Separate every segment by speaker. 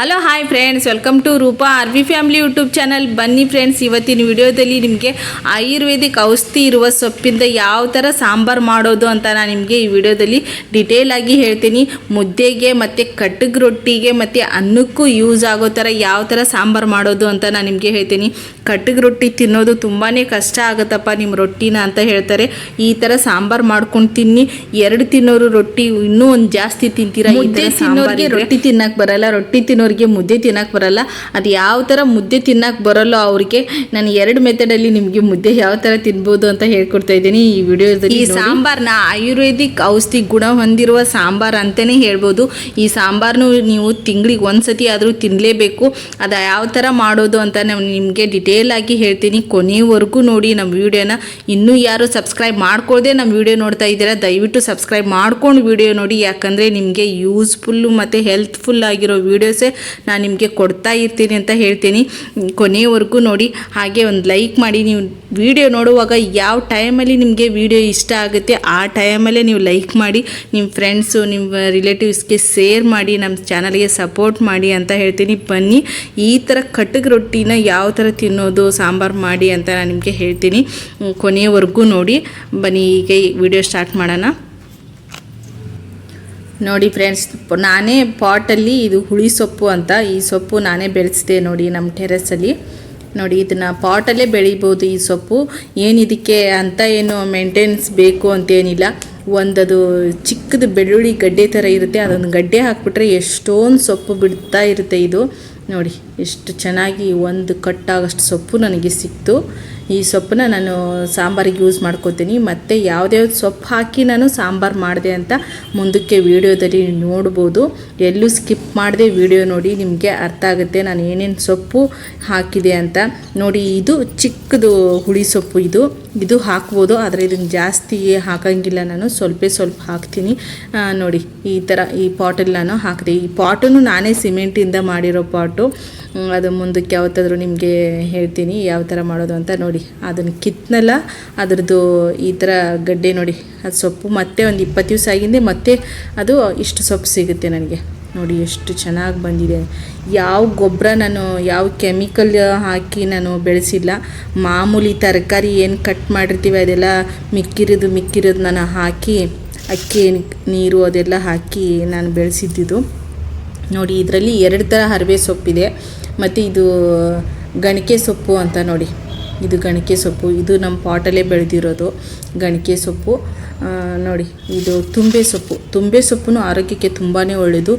Speaker 1: Hello hi friends welcome to Roopa R V family YouTube channel ಬನ್ನಿ friends ಇವತ್ತಿನ ವಿಡಿಯೋದಲ್ಲಿ ನಿಮಗೆ ಆಯುರ್ವೇದಿಕ್ ಔಷಧಿ ಇರುವ ಸೊಪ್ಪಿಂದ ಯಾವ ಥರ ಸಾಂಬಾರು ಮಾಡೋದು ಅಂತ ನಾನು ನಿಮಗೆ ಈ ವಿಡಿಯೋದಲ್ಲಿ ಡಿಟೇಲ್ ಆಗಿ ಹೇಳ್ತೀನಿ. ಮುದ್ದೆಗೆ ಮತ್ತು ಕಟ್ಟಗ್ ರೊಟ್ಟಿಗೆ ಮತ್ತು ಅನ್ನಕ್ಕೂ ಯೂಸ್ ಆಗೋ ಥರ ಯಾವ ಥರ ಸಾಂಬಾರು ಮಾಡೋದು ಅಂತ ನಾನು ನಿಮಗೆ ಹೇಳ್ತೀನಿ. ಕಟ್ಟಗ್ ರೊಟ್ಟಿ ತಿನ್ನೋದು ತುಂಬಾ ಕಷ್ಟ ಆಗುತ್ತಪ್ಪ ನಿಮ್ಮ ರೊಟ್ಟಿನ ಅಂತ ಹೇಳ್ತಾರೆ. ಈ ಥರ ಸಾಂಬಾರು ಮಾಡ್ಕೊಂಡು ತಿನ್ನಿ. ಎರಡು ತಿನ್ನೋರು ರೊಟ್ಟಿ ಇನ್ನೂ ಒಂದು ಜಾಸ್ತಿ ತಿಂತೀರಾ? ಥರ ತಿನ್ನೋರಿಗೆ ರೊಟ್ಟಿ ತಿನ್ನಕ್ಕೆ ಬರಲ್ಲ ರೊಟ್ಟಿ ತಿನ್ನೋರಿಗೆ ಮುದ್ದೆ ತಿನ್ನಕ್ಕೆ ಬರಲ್ಲ. ಅದು ಯಾವ ಥರ ಮುದ್ದೆ ತಿನ್ನಕ್ಕೆ ಬರಲ್ಲೋ ಅವ್ರಿಗೆ ನಾನು ಎರಡು ಮೆಥಡಲ್ಲಿ ನಿಮಗೆ ಮುದ್ದೆ ಯಾವ ಥರ ತಿನ್ಬೋದು ಅಂತ ಹೇಳ್ಕೊಡ್ತಾ ಇದ್ದೀನಿ ಈ ವಿಡಿಯೋದಲ್ಲಿ ಈ ಸಾಂಬಾರನ್ನ ಆಯುರ್ವೇದಿಕ್ ಔಷಧಿ ಗುಣ ಹೊಂದಿರುವ ಸಾಂಬಾರ್ ಅಂತಲೇ ಹೇಳ್ಬೋದು. ಈ ಸಾಂಬಾರನ್ನು ನೀವು ತಿಂಗಳಿಗೆ ಒಂದ್ಸತಿ ಆದರೂ ತಿನ್ನಲೇಬೇಕು ಅದು ಯಾವ ಥರ ಮಾಡೋದು ಅಂತ ನಾವು ನಿಮಗೆ ಡಿಟೇಲ್ ಆಗಿ ಹೇಳ್ತೀನಿ. ಕೊನೆಯವರೆಗೂ ನೋಡಿ ನಮ್ಮ ವಿಡಿಯೋನ ಇನ್ನೂ ಯಾರು ಸಬ್ಸ್ಕ್ರೈಬ್ ಮಾಡ್ಕೊಳ್ಳದೆ ನಮ್ಮ ವಿಡಿಯೋ ನೋಡ್ತಾ ಇದ್ದೀರಾ, ದಯವಿಟ್ಟು ಸಬ್ಸ್ಕ್ರೈಬ್ ಮಾಡ್ಕೊಂಡು ವಿಡಿಯೋ ನೋಡಿ. ಯಾಕಂದರೆ ನಿಮಗೆ ಯೂಸ್ಫುಲ್ಲು ಮತ್ತು ಹೆಲ್ತ್ಫುಲ್ ಆಗಿರೋ ವೀಡಿಯೋಸೇ ನಾನು ನಿಮಗೆ ಕೊಡ್ತಾ ಇರ್ತೀನಿ ಅಂತ ಹೇಳ್ತೀನಿ. ಕೊನೆಯವರೆಗೂ ನೋಡಿ. ಹಾಗೆ ಒಂದು ಲೈಕ್ ಮಾಡಿ. ನೀವು ವಿಡಿಯೋ ನೋಡುವಾಗ ಯಾವ ಟೈಮಲ್ಲಿ ನಿಮಗೆ ವಿಡಿಯೋ ಇಷ್ಟ ಆಗುತ್ತೆ, ಆ ಟೈಮಲ್ಲೇ ನೀವು ಲೈಕ್ ಮಾಡಿ. ನಿಮ್ಮ ಫ್ರೆಂಡ್ಸು ನಿಮ್ಮ ರಿಲೇಟಿವ್ಸ್ಗೆ ಶೇರ್ ಮಾಡಿ. ನಮ್ಮ ಚಾನಲ್ಗೆ ಸಪೋರ್ಟ್ ಮಾಡಿ ಅಂತ ಹೇಳ್ತೀನಿ. ಬನ್ನಿ. ಈ ಥರ ಕಟ್ಟಿಗೆ ರೊಟ್ಟಿನ ಯಾವ ಥರ ತಿನ್ನೋದು ಸಾಂಬಾರು ಮಾಡಿ ಅಂತ ನಾನು ನಿಮಗೆ ಹೇಳ್ತೀನಿ. ಕೊನೆಯವರೆಗೂ ನೋಡಿ. ಬನ್ನಿ, ಈಗ ವಿಡಿಯೋ ಸ್ಟಾರ್ಟ್ ಮಾಡೋಣ. ನೋಡಿ ಫ್ರೆಂಡ್ಸ್, ನಾನೇ ಪಾಟಲ್ಲಿ ಇದು ಹುಳಿ ಸೊಪ್ಪು ಅಂತ ಈ ಸೊಪ್ಪು ನಾನೇ ಬೆಳೆಸಿದೆ ನೋಡಿ ನಮ್ಮ ಟೆರೆಸಲ್ಲಿ. ನೋಡಿ, ಇದನ್ನು ಪಾಟಲ್ಲೇ ಬೆಳಿಬೋದು ಈ ಸೊಪ್ಪು. ಏನಿದಕ್ಕೆ ಅಂತ ಏನು ಮೇಂಟೆನ್ಸ್ ಬೇಕು ಅಂತೇನಿಲ್ಲ. ಒಂದದು ಚಿಕ್ಕದು ಬೆಳ್ಳುಳ್ಳಿ ಗಡ್ಡೆ ಥರ ಇರುತ್ತೆ. ಅದೊಂದು ಗಡ್ಡೆ ಹಾಕ್ಬಿಟ್ರೆ ಎಷ್ಟೊಂದು ಸೊಪ್ಪು ಬಿಡ್ತಾ ಇರುತ್ತೆ ಇದು. ನೋಡಿ ಎಷ್ಟು ಚೆನ್ನಾಗಿ ಒಂದು ಕಟ್ಟಾಗಷ್ಟು ಸೊಪ್ಪು ನನಗೆ ಸಿಕ್ತು. ಈ ಸೊಪ್ಪನ್ನ ನಾನು ಸಾಂಬಾರಿಗೆ ಯೂಸ್ ಮಾಡ್ಕೋತೀನಿ. ಮತ್ತು ಯಾವುದ್ಯಾವ್ದು ಸೊಪ್ಪು ಹಾಕಿ ನಾನು ಸಾಂಬಾರು ಮಾಡಿದೆ ಅಂತ ಮುಂದಕ್ಕೆ ವೀಡಿಯೋದಲ್ಲಿ ನೋಡ್ಬೋದು. ಎಲ್ಲೂ ಸ್ಕಿಪ್ ಮಾಡಿದೆ ವಿಡಿಯೋ ನೋಡಿ ನಿಮಗೆ ಅರ್ಥ ಆಗುತ್ತೆ ನಾನು ಏನೇನು ಸೊಪ್ಪು ಹಾಕಿದೆ ಅಂತ. ನೋಡಿ, ಇದು ಚಿಕ್ಕದು ಹುಳಿ ಸೊಪ್ಪು ಇದು. ಇದು ಹಾಕ್ಬೋದು, ಆದರೆ ಇದನ್ನು ಜಾಸ್ತಿ ಹಾಕಂಗಿಲ್ಲ ನಾನು. ಸ್ವಲ್ಪ ಸ್ವಲ್ಪ ಹಾಕ್ತೀನಿ. ನೋಡಿ, ಈ ಥರ ಈ ಪಾಟಲ್ಲಿ ನಾನು ಹಾಕಿದೆ. ಈ ಪಾಟನ್ನು ನಾನೇ ಸಿಮೆಂಟಿಂದ ಮಾಡಿರೋ ಪಾಟು. ಅದು ಮುಂದಕ್ಕೆ ಯಾವತ್ತಾದರೂ ನಿಮಗೆ ಹೇಳ್ತೀನಿ ಯಾವ ಥರ ಮಾಡೋದು ಅಂತ ನೋಡಿ. ಅದನ್ನು ಕಿತ್ತನಲ್ಲ ಅದರದ್ದು ಈ ಥರ ಗಡ್ಡೆ ನೋಡಿ, ಅದು ಸೊಪ್ಪು. ಮತ್ತೆ ಒಂದು ಇಪ್ಪತ್ತು ದಿವಸ ಆಗಿಂದೆ ಮತ್ತೆ ಅದು ಇಷ್ಟು ಸೊಪ್ಪು ಸಿಗುತ್ತೆ ನನಗೆ. ನೋಡಿ ಎಷ್ಟು ಚೆನ್ನಾಗಿ ಬಂದಿದೆ. ಯಾವ ಗೊಬ್ಬರ ನಾನು, ಯಾವ ಕೆಮಿಕಲ್ ಹಾಕಿ ನಾನು ಬೆಳೆಸಿಲ್ಲ. ಮಾಮೂಲಿ ತರಕಾರಿ ಏನು ಕಟ್ ಮಾಡಿರ್ತೀವಿ, ಅದೆಲ್ಲ ಮಿಕ್ಕಿರೋದು ಮಿಕ್ಕಿರೋದು ನಾನು ಹಾಕಿ, ಅಕ್ಕಿ, ನೀರು ಅದೆಲ್ಲ ಹಾಕಿ ನಾನು ಬೆಳೆಸಿದ್ದಿದ್ದು. ನೋಡಿ ಇದರಲ್ಲಿ ಎರಡು ಥರ ಹರಿವೆ ಸೊಪ್ಪಿದೆ. ಮತ್ತು ಇದು ಗಣಿಕೆ ಸೊಪ್ಪು ಅಂತ ನೋಡಿ. ಇದು ಗಣಿಕೆ ಸೊಪ್ಪು. ಇದು ನಮ್ಮ ಪಾಟಲ್ಲೇ ಬೆಳೆದಿರೋದು ಗಣಿಕೆ ಸೊಪ್ಪು. ನೋಡಿ, ಇದು ತುಂಬೆ ಸೊಪ್ಪು. ತುಂಬೆ ಸೊಪ್ಪು ಆರೋಗ್ಯಕ್ಕೆ ತುಂಬಾ ಒಳ್ಳೆಯದು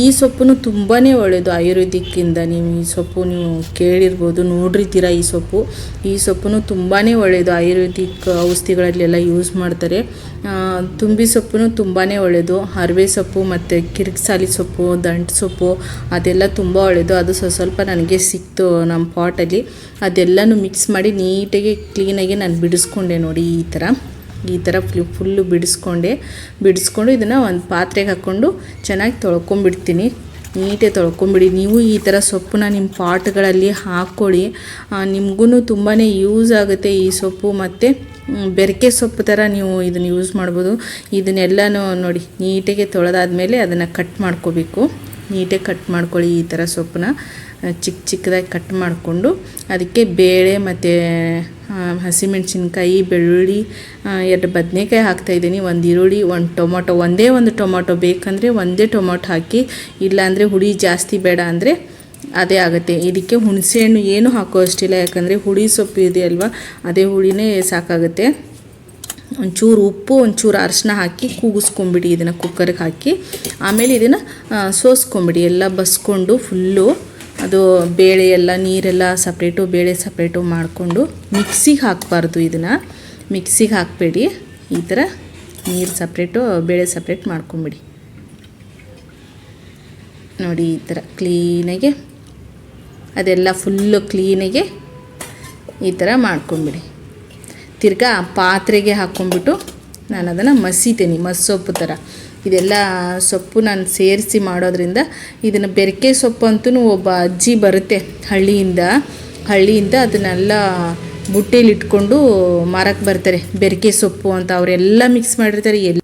Speaker 1: ಈ ಸೊಪ್ಪು ತುಂಬಾ ಒಳ್ಳೆಯದು ಆಯುರ್ವೇದಿಕ್ಕಿಂದ ನೀವು ಈ ಸೊಪ್ಪು ನೀವು ಕೇಳಿರ್ಬೋದು ನೋಡಿರ್ತೀರ ಈ ಸೊಪ್ಪು. ಈ ಸೊಪ್ಪು ತುಂಬಾ ಒಳ್ಳೆಯದು ಆಯುರ್ವೇದಿಕ್ ಔಷಧಿಗಳಲ್ಲೆಲ್ಲ ಯೂಸ್ ಮಾಡ್ತಾರೆ. ತುಂಬಿ ಸೊಪ್ಪು ತುಂಬಾ ಒಳ್ಳೆಯದು ಹರಿವೆ ಸೊಪ್ಪು ಮತ್ತು ಕಿರಿಕ್ಸಾಲಿ ಸೊಪ್ಪು, ದಂಟು ಸೊಪ್ಪು, ಅದೆಲ್ಲ ತುಂಬ ಒಳ್ಳೆಯದು ಅದು ಸ್ವಲ್ಪ ನನಗೆ ಸಿಕ್ತು ನಮ್ಮ ಪಾಟಲ್ಲಿ. ಅದೆಲ್ಲನೂ ಮಿಕ್ಸ್ ಮಾಡಿ ನೀಟಾಗಿ ಕ್ಲೀನಾಗಿ ನಾನು ಬಿಡಿಸ್ಕೊಂಡೆ ನೋಡಿ ಈ ಥರ. ಈ ಥರ ಫುಲ್, ಫುಲ್ಲು ಬಿಡಿಸ್ಕೊಂಡೆ. ಬಿಡಿಸ್ಕೊಂಡು ಇದನ್ನು ಒಂದು ಪಾತ್ರೆಗೆ ಹಾಕ್ಕೊಂಡು ಚೆನ್ನಾಗಿ ತೊಳ್ಕೊಂಬಿಡ್ತೀನಿ. ನೀಟೇ ತೊಳ್ಕೊಂಬಿಡಿ. ನೀವು ಈ ಥರ ಸೊಪ್ಪನ್ನ ನಿಮ್ಮ ಪಾಟ್ಗಳಲ್ಲಿ ಹಾಕ್ಕೊಳ್ಳಿ. ನಿಮಗೂ ತುಂಬಾ ಯೂಸ್ ಆಗುತ್ತೆ ಈ ಸೊಪ್ಪು ಮತ್ತು ಬೆರಕೆ ಸೊಪ್ಪು ಥರ ನೀವು ಇದನ್ನು ಯೂಸ್ ಮಾಡ್ಬೋದು. ಇದನ್ನೆಲ್ಲನೂ ನೋಡಿ, ನೀಟಾಗೆ ತೊಳೆದಾದ್ಮೇಲೆ ಅದನ್ನು ಕಟ್ ಮಾಡ್ಕೋಬೇಕು. ನೀಟಾಗಿ ಕಟ್ ಮಾಡ್ಕೊಳ್ಳಿ ಈ ಥರ ಸೊಪ್ಪನ್ನ. ಚಿಕ್ಕ ಚಿಕ್ಕದಾಗಿ ಕಟ್ ಮಾಡಿಕೊಂಡು ಅದಕ್ಕೆ ಬೇಳೆ ಮತ್ತು ಹಸಿಮೆಣಸಿನ್ಕಾಯಿ, ಬೆಳ್ಳುಳ್ಳಿ ಎರಡು ಬದನೆಕಾಯಿ ಹಾಕ್ತಾಯಿದ್ದೀನಿ ಒಂದು ಈರುಳ್ಳಿ, ಒಂದು ಟೊಮೊಟೊ, ಒಂದೇ ಒಂದು ಟೊಮೊಟೊ ಬೇಕಂದರೆ ಒಂದೇ ಟೊಮೊಟೊ ಹಾಕಿ, ಇಲ್ಲಾಂದರೆ ಹುಳಿ ಜಾಸ್ತಿ ಬೇಡ ಅಂದರೆ ಅದೇ ಆಗುತ್ತೆ. ಇದಕ್ಕೆ ಹುಣಸೆಹಣ್ಣು ಏನು ಹಾಕೋ ಅಷ್ಟಿಲ್ಲ, ಯಾಕಂದರೆ ಹುಳಿ ಸೊಪ್ಪು ಇದೆ ಅಲ್ವಾ, ಅದೇ ಹುಳಿನೇ ಸಾಕಾಗುತ್ತೆ. ಒಂಚೂರು ಉಪ್ಪು, ಒಂಚೂರು ಅರಶಿನ ಹಾಕಿ ಕೂಗಿಸ್ಕೊಂಬಿಡಿ ಇದನ್ನು ಕುಕ್ಕರ್ಗೆ ಹಾಕಿ. ಆಮೇಲೆ ಇದನ್ನು ಸೋಸ್ಕೊಂಬಿಡಿ ಎಲ್ಲ ಬಸ್ಕೊಂಡು ಫುಲ್ಲು ಅದು ಬೇಳೆ ಎಲ್ಲ, ನೀರೆಲ್ಲ ಸಪ್ರೇಟು ಬೇಳೆ ಸಪ್ರೇಟು ಮಾಡಿಕೊಂಡು ಮಿಕ್ಸಿಗೆ ಹಾಕಬಾರ್ದು ಇದನ್ನು. ಮಿಕ್ಸಿಗೆ ಹಾಕಬೇಡಿ. ಈ ಥರ ನೀರು ಸಪ್ರೇಟು ಬೇಳೆ ಸಪ್ರೇಟ್ ಮಾಡ್ಕೊಂಬಿಡಿ. ನೋಡಿ ಈ ಥರ ಕ್ಲೀನಾಗೆ ಅದೆಲ್ಲ ಫುಲ್ಲು ಕ್ಲೀನಾಗೆ ಈ ಥರ ಮಾಡ್ಕೊಂಬಿಡಿ. ತಿರ್ಗಾ ಪಾತ್ರೆಗೆ ಹಾಕ್ಕೊಂಬಿಟ್ಟು ನಾನು ಅದನ್ನು ಮಸಿತೀನಿ ಮಸ್ಸೊಪ್ಪು ಥರ ಇದೆಲ್ಲ ಸೊಪ್ಪು ನಾನು ಸೇರಿಸಿ ಮಾಡೋದ್ರಿಂದ ಇದನ್ನು ಬೆರಕೆ ಸೊಪ್ಪು ಅಂತೂ ಒಬ್ಬ ಅಜ್ಜಿ ಬರುತ್ತೆ ಹಳ್ಳಿಯಿಂದ. ಹಳ್ಳಿಯಿಂದ ಅದನ್ನೆಲ್ಲ ಬುಟ್ಟೆಲಿ ಇಟ್ಕೊಂಡು ಮಾರಕ್ಕೆ ಬರ್ತಾರೆ. ಬೆರಕೆ ಸೊಪ್ಪು ಅಂತ ಅವರೆಲ್ಲ ಮಿಕ್ಸ್ ಮಾಡಿರ್ತಾರೆ. ಎಲ್ಲಿ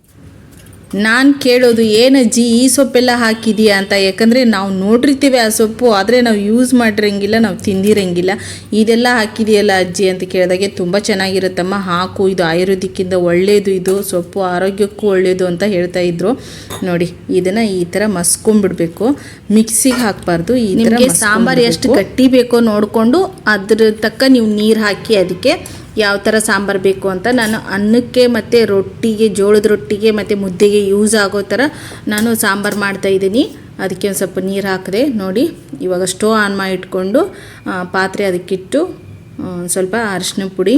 Speaker 1: ನಾನು ಕೇಳೋದು ಏನಜ್ಜಿ ಈ ಸೊಪ್ಪೆಲ್ಲ ಹಾಕಿದೀಯಾ? ಅಂತ. ಯಾಕಂದರೆ ನಾವು ನೋಡಿರ್ತೀವಿ ಆ ಸೊಪ್ಪು ಆದರೆ ನಾವು ಯೂಸ್ ಮಾಡಿರಂಗಿಲ್ಲ ನಾವು ತಿಂದಿರಂಗಿಲ್ಲ. ಇದೆಲ್ಲ ಹಾಕಿದೆಯಲ್ಲ ಅಜ್ಜಿ ಅಂತ ಕೇಳಿದಾಗೆ ತುಂಬ ಚೆನ್ನಾಗಿರುತ್ತಮ್ಮ. ಹಾಕು ಇದು ಆಯುರ್ವೇದಿಕ್ಕಿಂತ ಒಳ್ಳೆಯದು ಇದು. ಸೊಪ್ಪು ಆರೋಗ್ಯಕ್ಕೂ ಒಳ್ಳೆಯದು ಅಂತ ಹೇಳ್ತಾ ಇದ್ರು. ನೋಡಿ ಇದನ್ನು ಈ ಥರ ಮಸ್ಕೊಂಡ್ಬಿಡ್ಬೇಕು. ಮಿಕ್ಸಿಗೆ ಹಾಕಬಾರ್ದು ಈ
Speaker 2: ನಿಮ್ಗೆ
Speaker 1: ಸಾಂಬಾರು ಎಷ್ಟು ಗಟ್ಟಿ ಬೇಕೋ ನೋಡಿಕೊಂಡು ಅದ್ರ ತಕ್ಕ ನೀವು ನೀರು ಹಾಕಿ ಅದಕ್ಕೆ ಯಾವ ಥರ ಸಾಂಬಾರು ಬೇಕು ಅಂತ ನಾನು ಅನ್ನಕ್ಕೆ ಮತ್ತು ರೊಟ್ಟಿಗೆ, ಜೋಳದ ರೊಟ್ಟಿಗೆ ಮತ್ತು ಮುದ್ದೆಗೆ ಯೂಸ್ ಆಗೋ ಥರ ನಾನು ಸಾಂಬಾರು ಮಾಡ್ತಾ ಇದ್ದೀನಿ. ಅದಕ್ಕೆ ಒಂದು ಸ್ವಲ್ಪ ನೀರು ಹಾಕಿದೆ, ನೋಡಿ. ಇವಾಗ ಸ್ಟೋವ್ ಆನ್ ಮಾಡಿ ಇಟ್ಕೊಂಡು ಪಾತ್ರೆ ಅದಕ್ಕಿಟ್ಟು ಸ್ವಲ್ಪ ಅರಿಶಿನ ಪುಡಿ,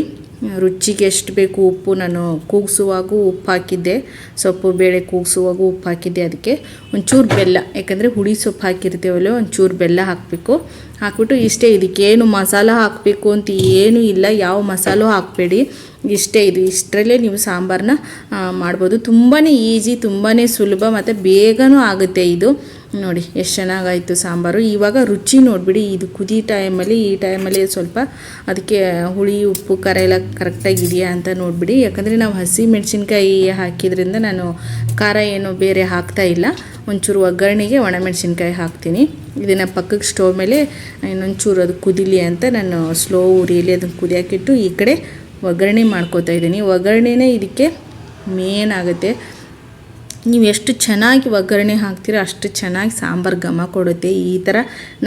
Speaker 1: ರುಚಿಗೆ ಎಷ್ಟು ಬೇಕು ಉಪ್ಪು ನಾನು ಕೂಗಿಸುವಾಗೂ ಉಪ್ಪು ಹಾಕಿದ್ದೆ. ಸೊಪ್ಪು ಬೇಳೆ ಕೂಗಿಸುವಾಗೂ ಉಪ್ಪು ಹಾಕಿದ್ದೆ ಅದಕ್ಕೆ. ಒಂಚೂರು ಬೆಲ್ಲ, ಯಾಕಂದರೆ ಹುಳಿ ಸೊಪ್ಪು ಹಾಕಿರ್ತೀವಲ್ಲ ಒಂಚೂರು ಬೆಲ್ಲ ಹಾಕಬೇಕು. ಹಾಕ್ಬಿಟ್ಟು ಇಷ್ಟೇ ಇದಕ್ಕೇನು ಮಸಾಲ ಹಾಕಬೇಕು ಅಂತ ಏನೂ ಇಲ್ಲ. ಯಾವ ಮಸಾಲೂ ಹಾಕಬೇಡಿ. ಇಷ್ಟೇ ಇದು. ಇಷ್ಟರಲ್ಲೇ ನೀವು ಸಾಂಬಾರನ್ನ ಮಾಡ್ಬೋದು. ತುಂಬಾ ಈಜಿ ತುಂಬಾ ಸುಲಭ ಮತ್ತು ಬೇಗನೂ ಆಗುತ್ತೆ ಇದು. ನೋಡಿ, ಎಷ್ಟು ಚೆನ್ನಾಗಾಯಿತು ಸಾಂಬಾರು. ಇವಾಗ ರುಚಿ ನೋಡಿಬಿಡಿ. ಇದು ಕುದಿ ಟೈಮಲ್ಲಿ, ಈ ಟೈಮಲ್ಲಿ ಸ್ವಲ್ಪ ಅದಕ್ಕೆ ಹುಳಿ, ಉಪ್ಪು, ಖಾರ ಎಲ್ಲ ಕರೆಕ್ಟಾಗಿದೆಯಾ ಅಂತ ನೋಡಿಬಿಡಿ. ಯಾಕಂದರೆ ನಾವು ಹಸಿ ಮೆಣಸಿನ್ಕಾಯಿ ಹಾಕಿದ್ರಿಂದ ನಾನು ಖಾರ ಏನು ಬೇರೆ ಹಾಕ್ತಾ ಇಲ್ಲ. ಒಂಚೂರು ಒಗ್ಗರಣೆಗೆ ಒಣಮೆಣಸಿನ್ಕಾಯಿ ಹಾಕ್ತೀನಿ. ಇದನ್ನು ಪಕ್ಕಕ್ಕೆ ಸ್ಟೋವ್ ಮೇಲೆ ಇನ್ನೊಂಚೂರು ಅದು ಕುದಿಲಿ ಅಂತ ನಾನು ಸ್ಲೋ ಉರಿಯಲ್ಲಿ ಅದನ್ನು ಕುದಿಯೋಕ್ಕಿಟ್ಟು ಈ ಕಡೆ ಒಗ್ಗರಣೆ ಮಾಡ್ಕೋತಾ ಇದ್ದೀನಿ. ಒಗ್ಗರಣೆನೇ ಇದಕ್ಕೆ ಮೇನ್ ಆಗುತ್ತೆ. ನೀವು ಎಷ್ಟು ಚೆನ್ನಾಗಿ ಒಗ್ಗರಣೆ ಹಾಕ್ತೀರೋ ಅಷ್ಟು ಚೆನ್ನಾಗಿ ಸಾಂಬಾರು ಘಮ ಕೊಡುತ್ತೆ. ಈ ಥರ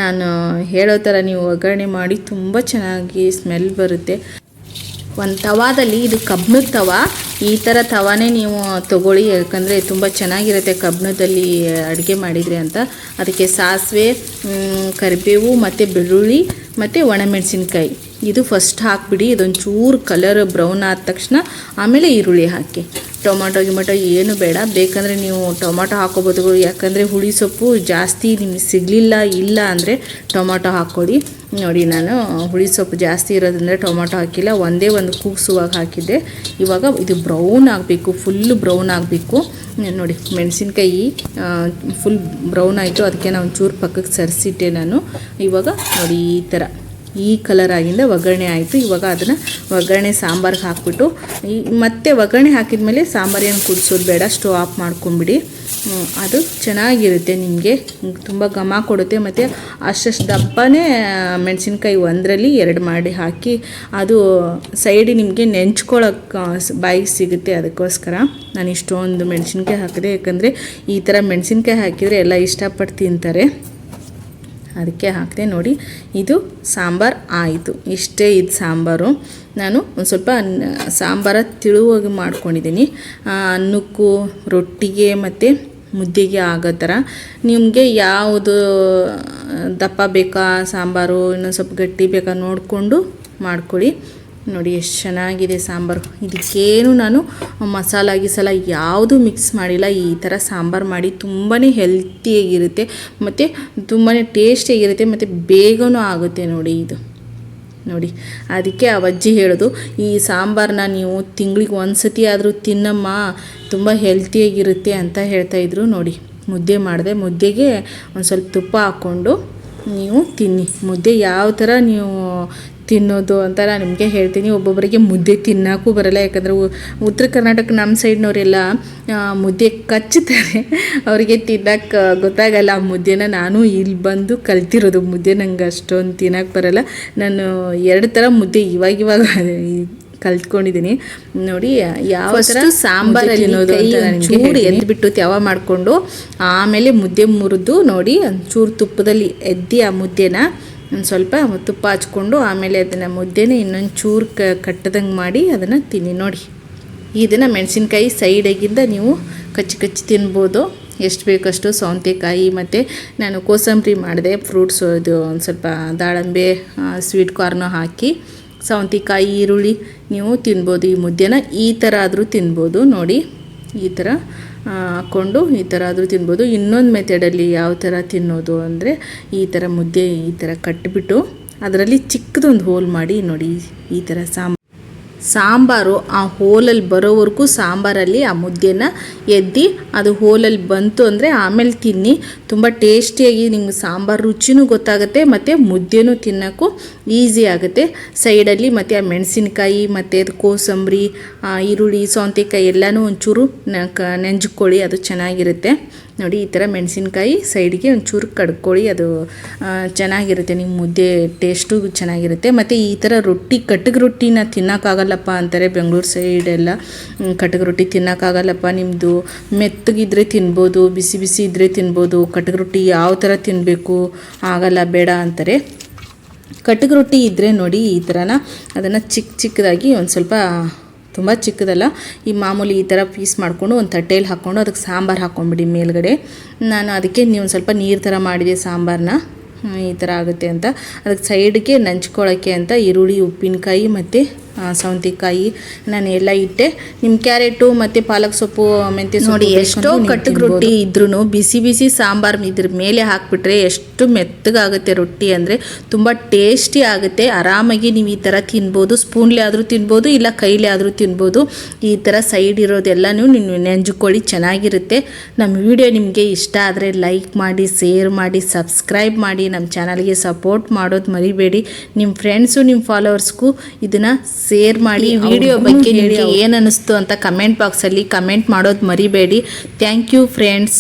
Speaker 1: ನಾನು ಹೇಳೋ ಥರ ನೀವು ಒಗ್ಗರಣೆ ಮಾಡಿ ತುಂಬ ಚೆನ್ನಾಗಿ ಸ್ಮೆಲ್ ಬರುತ್ತೆ. ಒಂದು ತವಾದಲ್ಲಿ ಇದು ಕಬ್ಬಿಣದ ತವ. ಈ ಥರ ತವಾನೇ ನೀವು ತಗೊಳ್ಳಿ, ಯಾಕಂದರೆ ತುಂಬ ಚೆನ್ನಾಗಿರುತ್ತೆ ಕಬ್ಬಿಣದಲ್ಲಿ ಅಡುಗೆ ಮಾಡಿದರೆ ಅಂತ. ಅದಕ್ಕೆ ಸಾಸಿವೆ ಕರಿಬೇವು ಮತ್ತು ಬೆಳ್ಳುಳ್ಳಿ ಮತ್ತು ಒಣಮೆಣಸಿನ್ಕಾಯಿ. ಇದು ಫಸ್ಟ್ ಹಾಕಿಬಿಡಿ ಇದೊಂದು ಚೂರು ಕಲರ್ ಬ್ರೌನ್ ಆದ ತಕ್ಷಣ ಆಮೇಲೆ ಈರುಳ್ಳಿ ಹಾಕಿ. ಟೊಮಾಟೊ ಗಿಮಟೊ ಏನು ಬೇಡ. ಬೇಕಂದರೆ ನೀವು ಟೊಮಾಟೊ ಹಾಕೋಬೋದು. ಯಾಕಂದರೆ ಹುಳಿ ಸೊಪ್ಪು ಜಾಸ್ತಿ ನಿಮಗೆ ಸಿಗಲಿಲ್ಲ, ಇಲ್ಲ ಅಂದರೆ ಟೊಮಾಟೊ ಹಾಕ್ಕೊಡಿ. ನೋಡಿ, ನಾನು ಹುಳಿ ಸೊಪ್ಪು ಜಾಸ್ತಿ ಇರೋದ್ರಿಂದ ಟೊಮಾಟೊ ಹಾಕಿಲ್ಲ. ಒಂದೇ ಒಂದು ಕೂಗಿಸುವಾಗ ಹಾಕಿದ್ದೆ. ಇವಾಗ ಇದು ಬ್ರೌನ್ ಆಗಬೇಕು ಫುಲ್ಲು ಬ್ರೌನ್ ಆಗಬೇಕು. ನೋಡಿ, ಮೆಣಸಿನ್ಕಾಯಿ ಫುಲ್ ಬ್ರೌನ್ ಆಯಿತು. ಅದಕ್ಕೆ ನಾನು ಚೂರು ಪಕ್ಕಕ್ಕೆ ಸರಿಸಿಟ್ಟೆ ನಾನು. ಇವಾಗ ನೋಡಿ, ಈ ಥರ ಈ ಕಲರ್ ಆಗಿಂದ ಒಗ್ಗರಣೆ ಆಯಿತು. ಇವಾಗ ಅದನ್ನು ಒಗ್ಗರಣೆ ಸಾಂಬಾರ್ಗೆ ಹಾಕ್ಬಿಟ್ಟು, ಈ ಮತ್ತೆ ಒಗ್ಗರಣೆ ಹಾಕಿದ ಸಾಂಬಾರು ಏನು ಕುದಿಸೋದು ಬೇಡ, ಸ್ಟವ್ ಆಫ್ ಮಾಡ್ಕೊಂಬಿಡಿ. ಅದು ಚೆನ್ನಾಗಿರುತ್ತೆ ನಿಮಗೆ. ತುಂಬ ಘಮ ಕೊಡುತ್ತೆ. ಮತ್ತು ಅಷ್ಟಷ್ಟು ದಪ್ಪನೇ ಮೆಣಸಿನ್ಕಾಯಿ ಒಂದರಲ್ಲಿ ಎರಡು ಮಾಡಿ ಹಾಕಿ, ಅದು ಸೈಡ್ ನಿಮಗೆ ನೆಂಚ್ಕೊಳ್ಳೋಕೆ ಬಾಯಿಗೆ ಸಿಗುತ್ತೆ ಅದಕ್ಕೋಸ್ಕರ. ನಾನು ಇಷ್ಟೊಂದು ಮೆಣಸಿನ್ಕಾಯಿ ಹಾಕಿದೆ. ಯಾಕಂದರೆ ಈ ಥರ ಮೆಣಸಿನ್ಕಾಯಿ ಹಾಕಿದರೆ ಎಲ್ಲ ಇಷ್ಟಪಟ್ಟು ತಿಂತಾರೆ. ಅದಕ್ಕೆ ಹಾಕಿದೆ ನೋಡಿ, ಇದು ಸಾಂಬಾರು ಆಯಿತು. ಇಷ್ಟೇ ಇದು ಸಾಂಬಾರು. ನಾನು ಒಂದು ಸ್ವಲ್ಪ ಸಾಂಬಾರ ತಿಳುವಾಗಿ ಮಾಡ್ಕೊಂಡಿದ್ದೀನಿ ಅನ್ನಕ್ಕು, ರೊಟ್ಟಿಗೆ ಮತ್ತು ಮುದ್ದೆಗೆ ಆಗೋ ಥರ. ನಿಮಗೆ ಯಾವುದು, ದಪ್ಪ ಬೇಕಾ ಸಾಂಬಾರು, ಇನ್ನೊಂದು ಸ್ವಲ್ಪ ಗಟ್ಟಿ ಬೇಕಾ ನೋಡಿಕೊಂಡು ಮಾಡ್ಕೊಳ್ಳಿ. ನೋಡಿ ಎಷ್ಟು ಚೆನ್ನಾಗಿದೆ ಸಾಂಬಾರು. ಇದಕ್ಕೇನು ನಾನು ಮಸಾಲ ಗಿಸಾಲ ಯಾವುದು ಮಿಕ್ಸ್ ಮಾಡಿಲ್ಲ. ಈ ಥರ ಸಾಂಬಾರು ಮಾಡಿ ತುಂಬಾ ಹೆಲ್ತಿಯಾಗಿರುತ್ತೆ ಮತ್ತು ತುಂಬಾ ಟೇಸ್ಟಿಯಾಗಿರುತ್ತೆ ಮತ್ತು ಬೇಗನೂ ಆಗುತ್ತೆ ನೋಡಿ ಇದು. ನೋಡಿ, ಅದಕ್ಕೆ ಆ ಅಜ್ಜಿ ಹೇಳೋದು, ಈ ಸಾಂಬಾರನ್ನ ನೀವು ತಿಂಗಳಿಗೆ ಒಂದು ಸತಿ ಆದರೂ ತಿನ್ನಮ್ಮ, ತುಂಬ ಹೆಲ್ತಿಯಾಗಿರುತ್ತೆ ಅಂತ ಹೇಳ್ತಾಯಿದ್ರು ನೋಡಿ, ಮುದ್ದೆ ಮಾಡಿದೆ. ಮುದ್ದೆಗೆ ಒಂದು ಸ್ವಲ್ಪ ತುಪ್ಪ ಹಾಕ್ಕೊಂಡು ನೀವು ತಿನ್ನಿ. ಮುದ್ದೆ ಯಾವ ಥರ ನೀವು ತಿನ್ನೋದು ಅಂತ ನಾನು ನಿಮಗೆ ಹೇಳ್ತೀನಿ. ಒಬ್ಬೊಬ್ಬರಿಗೆ ಮುದ್ದೆ ತಿನ್ನೋಕ್ಕೂ ಬರಲ್ಲ. ಯಾಕಂದರೆ ಉತ್ತರ ಕರ್ನಾಟಕ ನಮ್ಮ ಸೈಡ್ನವರೆಲ್ಲ ಮುದ್ದೆ ಕಚ್ಚುತ್ತಾರೆ ಅವರಿಗೆ ತಿನ್ನಕ್ಕೆ ಗೊತ್ತಾಗಲ್ಲ. ಆ ಮುದ್ದೆನ ನಾನು ಇಲ್ಲಿ ಬಂದು ಕಲ್ತಿರೋದು. ಮುದ್ದೆ ನಂಗೆ ಅಷ್ಟೊಂದು ತಿನ್ನೋಕ್ಕೆ ಬರಲ್ಲ. ನಾನು ಎರಡು ಥರ ಮುದ್ದೆ ಇವಾಗ ಇವಾಗ ಕಲ್ತ್ಕೊಂಡಿದ್ದೀನಿ ನೋಡಿ ಯಾವ ಥರ ಸಾಂಬಾರಲ್ಲಿ ಚೂರು
Speaker 2: ಎದ್ದುಬಿಟ್ಟು
Speaker 1: ಎದ್ಬಿಟ್ಟು ತೆವ ಮಾಡಿಕೊಂಡು ಆಮೇಲೆ ಮುದ್ದೆ ಮುರಿದು ನೋಡಿ ಒಂಚೂರು ತುಪ್ಪದಲ್ಲಿ ಎದ್ದಿ ಆ ಮುದ್ದೆನ ಒಂದು ಸ್ವಲ್ಪ ತುಪ್ಪ ಹಚ್ಕೊಂಡು ಆಮೇಲೆ ಅದನ್ನು ಮುದ್ದೆನ ಇನ್ನೊಂದು ಚೂರು ಕ ಕಟ್ಟದಂಗೆ ಮಾಡಿ ಅದನ್ನು ತಿನ್ನಿ ನೋಡಿ. ಇದನ್ನು ಮೆಣಸಿನ್ಕಾಯಿ ಸೈಡಾಗಿಂದ ನೀವು ಕಚ್ಚಿ ಕಚ್ಚಿ ತಿನ್ಬೋದು. ಎಷ್ಟು ಬೇಕಷ್ಟು ಸೌಂತೆಕಾಯಿ ಮತ್ತು ನಾನು ಕೋಸಂಬರಿ ಮಾಡಿದೆ ಫ್ರೂಟ್ಸ್ ಇದು ಒಂದು ಸ್ವಲ್ಪ ದಾಳಂಬೆ ಸ್ವೀಟ್ ಕಾರ್ನು ಹಾಕಿ ಸೌಂತಿಕಾಯಿ, ಈರುಳ್ಳಿ ನೀವು ತಿನ್ಬೋದು. ಈ ಮುದ್ದೆನ ಈ ಥರ ಆದರೂ ತಿನ್ಬೋದು ನೋಡಿ. ಈ ಥರ ಹಾಕ್ಕೊಂಡು ಈ ಥರ ಆದರೂ ತಿನ್ಬೋದು. ಇನ್ನೊಂದು ಮೆಥಡಲ್ಲಿ ಯಾವ ಥರ ತಿನ್ನೋದು ಅಂದರೆ ಈ ಥರ ಮುದ್ದೆ ಈ ಥರ ಕಟ್ಬಿಟ್ಟು ಅದರಲ್ಲಿ ಚಿಕ್ಕದೊಂದು ಹೋಲ್ ಮಾಡಿ ನೋಡಿ ಈ ಥರ ಸಾಂಬಾರು ಸಾಂಬಾರು ಆ ಹೋಲಲ್ಲಿ ಬರೋವರೆಗೂ ಸಾಂಬಾರಲ್ಲಿ ಆ ಮುದ್ದೆನ ಎದ್ದಿ ಅದು ಹೋಲಲ್ಲಿ ಬಂತು ಅಂದರೆ ಆಮೇಲೆ ತಿನ್ನಿ. ತುಂಬ ಟೇಸ್ಟಿಯಾಗಿ ನಿಮ್ಗೆ ಸಾಂಬಾರು ರುಚಿನೂ ಗೊತ್ತಾಗುತ್ತೆ ಮತ್ತು ಮುದ್ದೆನೂ ತಿನ್ನೋಕ್ಕೂ ಈಸಿ ಆಗುತ್ತೆ. ಸೈಡಲ್ಲಿ ಮತ್ತು ಆ ಮೆಣಸಿನ್ಕಾಯಿ, ಮತ್ತು ಅದು ಕೋಸಂಬರಿ ಈರುಳ್ಳಿ, ಸೌಂತೆಕಾಯಿ ಎಲ್ಲನೂ ಒಂಚೂರು ನೆಂಜ್ಕೊಳ್ಳಿ, ಅದು ಚೆನ್ನಾಗಿರುತ್ತೆ. ನೋಡಿ, ಈ ಥರ ಮೆಣಸಿನ್ಕಾಯಿ ಸೈಡ್ಗೆ ಒಂಚೂರು ಕಡ್ಕೊಳ್ಳಿ, ಅದು ಚೆನ್ನಾಗಿರುತ್ತೆ, ನಿಮ್ಮ ಮುದ್ದೆ ಟೇಸ್ಟು ಚೆನ್ನಾಗಿರುತ್ತೆ. ಮತ್ತು ಈ ಥರ ರೊಟ್ಟಿ ಕಟ್ಟಗೆ ರೊಟ್ಟಿನ ತಿನ್ನೋಕ್ಕಾಗಲ್ಲಪ್ಪ ಅಂತಾರೆ ಬೆಂಗಳೂರು ಸೈಡೆಲ್ಲ ಕಟ್ಟಗೆ ರೊಟ್ಟಿ ತಿನ್ನೋಕ್ಕಾಗಲ್ಲಪ್ಪ ನಿಮ್ಮದು ಮೆತ್ತಗಿದ್ರೆ ತಿನ್ಬೋದು, ಬಿಸಿ ಬಿಸಿ ಇದ್ದರೆ ತಿನ್ಬೋದು ಕಟ್ಟಗೆ ರೊಟ್ಟಿ ಯಾವ ಥರ ತಿನ್ನಬೇಕು ಆಗಲ್ಲ, ಬೇಡ ಅಂತಾರೆ. ಕಟ್ಟಗೆ ರೊಟ್ಟಿ ಇದ್ದರೆ ನೋಡಿ, ಈ ಥರನ ಅದನ್ನು ಚಿಕ್ಕ ಚಿಕ್ಕದಾಗಿ ಒಂದು ಸ್ವಲ್ಪ ತುಂಬ ಚಿಕ್ಕದಲ್ಲ. ಈ ಮಾಮೂಲಿ ಈ ಥರ ಪೀಸ್ ಮಾಡಿಕೊಂಡು ಒಂದು ತಟ್ಟೆಯಲ್ಲಿ ಹಾಕ್ಕೊಂಡು ಅದಕ್ಕೆ ಸಾಂಬಾರು ಹಾಕ್ಕೊಂಬಿಡಿ ಮೇಲ್ಗಡೆ. ನಾನು ಅದಕ್ಕೆ ನೀವು ಸ್ವಲ್ಪ ನೀರು ಥರ ಮಾಡಿದೆ ಸಾಂಬಾರನ್ನ ಈ ಥರ ಆಗುತ್ತೆ ಅಂತ. ಅದಕ್ಕೆ ಸೈಡ್ಗೆ ನಂಚ್ಕೊಳ್ಳೋಕ್ಕೆ ಅಂತ ಈರುಳ್ಳಿ, ಉಪ್ಪಿನಕಾಯಿ ಮತ್ತು ಸೌತೆಕಾಯಿ ನಾನು ಎಲ್ಲ ಇಟ್ಟೆ. ನಿಮ್ಮ ಕ್ಯಾರೆಟು ಮತ್ತು ಪಾಲಕ್ ಸೊಪ್ಪು ಮೆಂತ್ಯ ಸೊಪ್ಪು
Speaker 2: ನೋಡಿ, ಎಷ್ಟೋ ಕಟ್ಟಗೆ ರೊಟ್ಟಿ
Speaker 1: ಇದ್ರೂ ಬಿಸಿ ಬಿಸಿ ಸಾಂಬಾರು ಇದ್ರ ಮೇಲೆ ಹಾಕಿಬಿಟ್ರೆ ಎಷ್ಟು ಮೆತ್ತಗಾಗುತ್ತೆ ರೊಟ್ಟಿ ಅಂದರೆ ತುಂಬ ಟೇಸ್ಟಿ ಆಗುತ್ತೆ. ಆರಾಮಾಗಿ ನೀವು ಈ ಥರ ತಿನ್ಬೋದು. ಸ್ಪೂನ್ಲೆ ಆದರೂ ತಿನ್ಬೋದು ಇಲ್ಲ ಕೈಲೇ ಆದರೂ ತಿನ್ಬೋದು. ಈ ಥರ ಸೈಡ್ ಇರೋದೆಲ್ಲನೂ ನೀವು ನೆಂಜುಕೊಳ್ಳಿ ಚೆನ್ನಾಗಿರುತ್ತೆ. ನಮ್ಮ ವಿಡಿಯೋ ನಿಮಗೆ ಇಷ್ಟ ಆದರೆ ಲೈಕ್ ಮಾಡಿ ಶೇರ್ ಮಾಡಿ ಸಬ್ಸ್ಕ್ರೈಬ್ ಮಾಡಿ ನಮ್ಮ ಚಾನಲ್ಗೆ ಸಪೋರ್ಟ್ ಮಾಡೋದು ಮರಿಬೇಡಿ. ನಿಮ್ಮ ಫ್ರೆಂಡ್ಸು ನಿಮ್ಮ ಫಾಲೋವರ್ಸ್ಗೂ ಇದನ್ನು ಶೇರ್ ಮಾಡಿ
Speaker 2: ಈ
Speaker 1: ವಿಡಿಯೋ ಬಗ್ಗೆ ನಿಮಗೆ ಏನು ಅನ್ನಿಸ್ತು ಅಂತ ಕಮೆಂಟ್ ಬಾಕ್ಸಲ್ಲಿ ಕಮೆಂಟ್ ಮಾಡೋದು ಮರಿಬೇಡಿ. Thank you friends